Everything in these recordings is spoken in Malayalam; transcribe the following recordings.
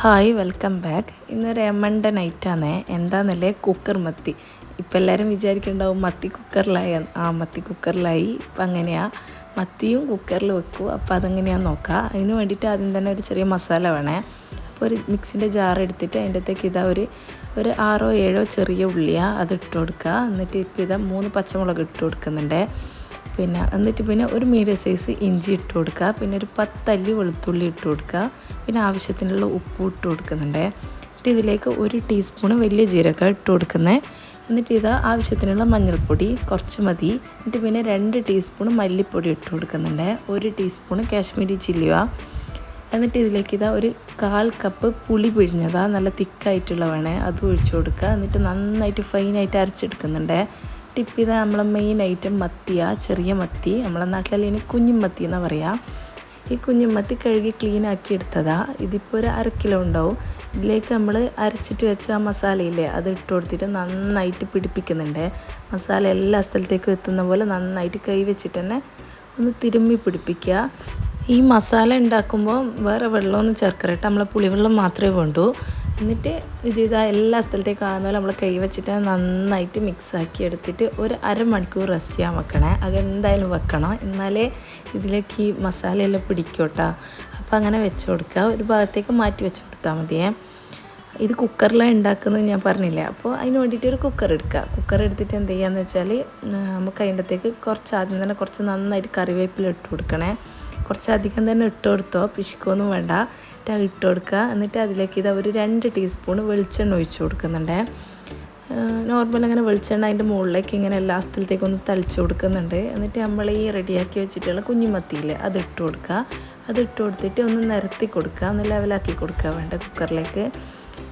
Hi welcome back. ഇന്നൊരു എമണ്ട നൈറ്റാണേ. എന്താണെന്നല്ലേ കുക്കർ മത്തി. ഇപ്പം എല്ലാവരും വിചാരിക്കുന്നുണ്ടാവും മത്തി കുക്കറിലായി. ആ മത്തി കുക്കറിലായി. ഇപ്പം അങ്ങനെയാണ് മത്തിയും കുക്കറിൽ വെക്കും. അപ്പോൾ അതെങ്ങനെയാണെന്ന് നോക്കാം. അതിന് വേണ്ടിയിട്ട് ആദ്യം തന്നെ ഒരു ചെറിയ മസാല വേണേ. അപ്പോൾ ഒരു മിക്സിന്റെ ജാർ എടുത്തിട്ട് അതിന്റെ അകത്തേക്ക് ഇതാ ഒരു ഒരു ആറോ ഏഴോ ചെറിയ ഉള്ളിയാണ് അത് ഇട്ട് കൊടുക്കുക എന്നിട്ട് ഇപ്പം ഇതാ മൂന്ന് പച്ചമുളക് ഇട്ട് കൊടുക്കുന്നുണ്ട്. പിന്നെ എന്നിട്ട് പിന്നെ ഒരു മീഡിയം സൈസ് ഇഞ്ചി ഇട്ട് കൊടുക്കുക. പിന്നെ ഒരു പത്തല്ലി വെളുത്തുള്ളി ഇട്ട് കൊടുക്കുക. പിന്നെ ആവശ്യത്തിനുള്ള ഉപ്പ് ഇട്ട് കൊടുക്കുന്നുണ്ട്. എന്നിട്ട് ഇതിലേക്ക് ഒരു ടീസ്പൂണ് വലിയ ജീരക ഇട്ട് കൊടുക്കുന്നത് എന്നിട്ട് ഇത് ആവശ്യത്തിനുള്ള മഞ്ഞൾപ്പൊടി കുറച്ച് മതി. എന്നിട്ട് പിന്നെ രണ്ട് ടീസ്പൂൺ മല്ലിപ്പൊടി ഇട്ട് കൊടുക്കുന്നുണ്ട്. ഒരു ടീസ്പൂൺ കാശ്മീരി ചില്ലിയ എന്നിട്ട് ഇതിലേക്ക് ഇതാ ഒരു കാൽ കപ്പ് പുളി പിഴിഞ്ഞതാ. നല്ല തിക്കായിട്ടുള്ള വേണേ അത് ഒഴിച്ചു കൊടുക്കുക. എന്നിട്ട് നന്നായിട്ട് ഫൈനായിട്ട് അരച്ചെടുക്കുന്നുണ്ട്. ടിപ്പ് ചെയ്ത നമ്മളെ മെയിൻ ഐറ്റം മത്തിയാണ് ചെറിയ മത്തി. നമ്മളെ നാട്ടിലല്ലേ ഇനി കുഞ്ഞും മത്തി എന്നാ പറയുക ഈ കുഞ്ഞുമത്തി കഴുകി ക്ലീൻ ആക്കി എടുത്തതാ. ഇതിപ്പോൾ ഒരു അര കിലോ ഉണ്ടാവും. ഇതിലേക്ക് നമ്മൾ അരച്ചിട്ട് വെച്ച ആ മസാലയില്ലേ അത് ഇട്ട് കൊടുത്തിട്ട് നന്നായിട്ട് പിടിപ്പിക്കുന്നുണ്ട്. മസാല എല്ലാ സ്ഥലത്തേക്കും എത്തുന്ന പോലെ നന്നായിട്ട് കൈ വെച്ചിട്ട് തന്നെ ഒന്ന് തിരുമ്മി പിടിപ്പിക്കുക. ഈ മസാല ഉണ്ടാക്കുമ്പോൾ വേറെ വെള്ളമൊന്നും ചേർക്കരുത് നമ്മളെ പുളിവെള്ളം മാത്രമേ വേണ്ടൂ. എന്നിട്ട് ഇത് ഇതാ എല്ലാ സ്ഥലത്തേക്കും ആകുന്ന പോലെ നമ്മൾ കൈ വെച്ചിട്ട് നന്നായിട്ട് മിക്സ് ആക്കി എടുത്തിട്ട് ഒരു അരമണിക്കൂർ റെസ്റ്റ് ചെയ്യാൻ വെക്കണേ. അത് എന്തായാലും വെക്കണം. എന്നാലേ ഇതിലേക്ക് ഈ മസാലയെല്ലാം പിടിക്കോട്ടാ. അപ്പോൾ അങ്ങനെ വെച്ച് കൊടുക്കുക ഒരു ഭാഗത്തേക്ക് മാറ്റി വെച്ച് കൊടുത്താൽ മതിയേ. ഇത് കുക്കറിലാണ് ഉണ്ടാക്കുന്നത് ഞാൻ പറഞ്ഞില്ലേ? അപ്പോൾ അതിന് വേണ്ടിയിട്ട് ഒരു കുക്കർ എടുക്കുക കുക്കർ എടുത്തിട്ട് എന്ത് ചെയ്യുകയെന്ന് വെച്ചാൽ നമുക്ക് അതിന്റെ അകത്തേക്ക് കുറച്ച് ആദ്യം തന്നെ കുറച്ച് നന്നായിട്ട് കറിവേപ്പില ഇട്ട് കൊടുക്കണേ. കുറച്ച് അധികം തന്നെ ഇട്ട് കൊടുത്തോ? പിശുക്കൊന്നും വേണ്ട. എന്നിട്ട് ഇട്ട് കൊടുക്കുക. എന്നിട്ട് അതിലേക്ക് ഇത് ഒരു രണ്ട് ടീസ്പൂൺ വെളിച്ചെണ്ണ ഒഴിച്ചു കൊടുക്കുന്നുണ്ട്. നോർമൽ അങ്ങനെ വെളിച്ചെണ്ണ അതിന്റെ മുകളിലേക്ക് ഇങ്ങനെ എല്ലാ സ്ഥലത്തേക്കും ഒന്ന് തളിച്ചു കൊടുക്കുന്നുണ്ട്. എന്നിട്ട് നമ്മൾ ഈ റെഡിയാക്കി വെച്ചിട്ടുള്ള കുഞ്ഞുമത്തിയിൽ അത് ഇട്ട് കൊടുക്കുക. അത് ഇട്ട് കൊടുത്തിട്ട് ഒന്ന് നിരത്തി കൊടുക്കുക. ഒന്ന് ലെവലാക്കി കൊടുക്കുക വേണ്ട കുക്കറിലേക്ക്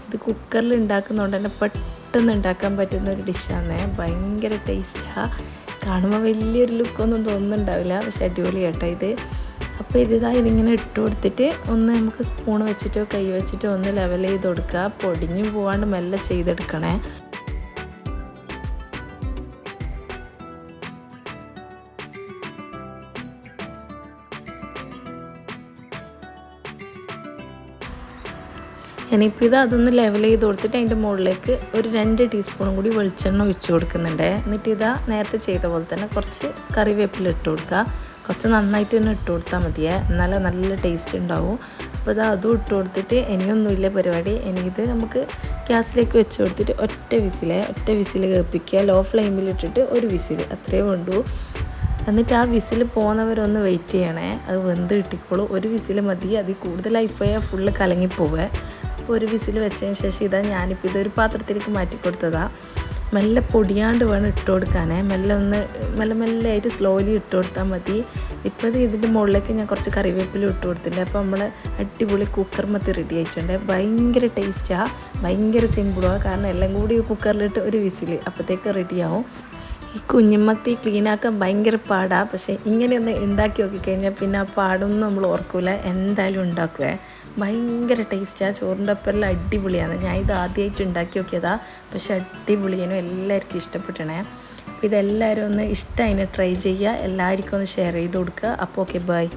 ഇത് കുക്കറിൽ ഉണ്ടാക്കുന്നതുകൊണ്ട് തന്നെ പെട്ടെന്ന് ഉണ്ടാക്കാൻ പറ്റുന്ന ഒരു ഡിഷാണ് ഭയങ്കര ടേസ്റ്റാണ് കാണുമ്പോൾ വലിയൊരു ലുക്കൊന്നും തോന്നുന്നുണ്ടാവില്ല. പക്ഷെ അടിപൊളിയാട്ടോ ഇത്. അപ്പോൾ ഇതിതാ ഇതിങ്ങനെ ഇട്ട് കൊടുത്തിട്ട് ഒന്ന് നമുക്ക് സ്പൂൺ വെച്ചിട്ടോ കൈ വെച്ചിട്ടോ ഒന്ന് ലെവൽ ചെയ്ത് കൊടുക്കുക. പൊടിഞ്ഞു പോവാണ്ട് മെല്ലെ ചെയ്തെടുക്കണേ. ഇനിയിപ്പോൾ ഇത് അതൊന്ന് ലെവൽ ചെയ്ത് കൊടുത്തിട്ട് അതിന്റെ മുകളിലേക്ക് ഒരു രണ്ട് ടീസ്പൂണും കൂടി വെളിച്ചെണ്ണ ഒഴിച്ചു കൊടുക്കുന്നുണ്ട്. എന്നിട്ട് ഇതാ നേരത്തെ ചെയ്ത പോലെ തന്നെ കുറച്ച് കറിവേപ്പില ഇട്ട് കൊടുക്കുക. കുറച്ച് നന്നായിട്ട് തന്നെ ഇട്ട് കൊടുത്താൽ മതിയേ. എന്നാലേ നല്ല ടേസ്റ്റ് ഉണ്ടാവും. അപ്പോൾ ഇതാ അതും ഇട്ട് കൊടുത്തിട്ട് ഇനിയൊന്നുമില്ല പരിപാടി. ഇനി ഇത് നമുക്ക് ഗ്യാസിലേക്ക് വെച്ച് കൊടുത്തിട്ട് ഒറ്റ വിസിലെ ഒറ്റ വിസിൽ കേൾപ്പിക്കുക. ലോ ഫ്ലെയിമിൽ ഇട്ടിട്ട് ഒരു വിസിൽ അത്രയേ വേണ്ടൂ. എന്നിട്ട് ആ വിസിൽ പോകുന്നവരൊന്ന് വെയിറ്റ് ചെയ്യണേ. അത് വെന്ത് കിട്ടിക്കോളൂ. ഒരു വിസിൽ മതി. അതിൽ കൂടുതലായി പോയാൽ ഫുള്ള് കലങ്ങിപ്പോവേ. അപ്പോൾ ഒരു വിസിൽ വെച്ചതിന് ശേഷം ഇതാ ഞാനിപ്പോൾ ഇതൊരു പാത്രത്തിലേക്ക് മാറ്റി കൊടുത്തതാ. മെല്ലെ പൊടിയാണ്ട് വേണം ഇട്ട് കൊടുക്കാനേ. മെല്ലെ ഒന്ന് മെല്ലെ മെല്ലെ ആയിട്ട് സ്ലോലി ഇട്ട് കൊടുത്താൽ മതി. ഇപ്പോൾ ഇത് ഇതിന്റെ മുകളിലേക്ക് ഞാൻ കുറച്ച് കറിവേപ്പില ഇട്ട് കൊടുത്തിട്ടുണ്ട്. അപ്പോൾ നമ്മൾ അടിപൊളി കുക്കർ മത്തി റെഡി ആയിട്ടുണ്ട്. ഭയങ്കര ടേസ്റ്റാണ് ഭയങ്കര സിമ്പിളാണ് കാരണം എല്ലാം കൂടി കുക്കറിലിട്ട് ഒരു വിസിൽ അപ്പോഴത്തേക്ക് റെഡിയാവും ഈ കുഞ്ഞുമത്തി ക്ലീനാക്കാൻ ഭയങ്കര പാടാണ് പക്ഷേ ഇങ്ങനെയൊന്ന് ഉണ്ടാക്കി നോക്കിക്കഴിഞ്ഞാൽ പിന്നെ ആ പാടൊന്നും നമ്മൾ ഓർക്കൂല. എന്തായാലും ഉണ്ടാക്കുവേ. ഭയങ്കര ടേസ്റ്റാണ് ചോറിന്റെ ഒപ്പം അടിപൊളിയാണ്. ഞാൻ ഇത് ആദ്യമായിട്ട് ഉണ്ടാക്കി നോക്കിയതാ. പക്ഷേ അടിപൊളിയനും എല്ലാവർക്കും ഇഷ്ടപ്പെട്ടണേ. ഇതെല്ലാവരും ഒന്ന് ഇഷ്ടം അതിനെ ട്രൈ ചെയ്യുക. എല്ലാവർക്കും ഒന്ന് ഷെയർ ചെയ്ത് കൊടുക്കുക. അപ്പോൾ ഓക്കെ ബൈ.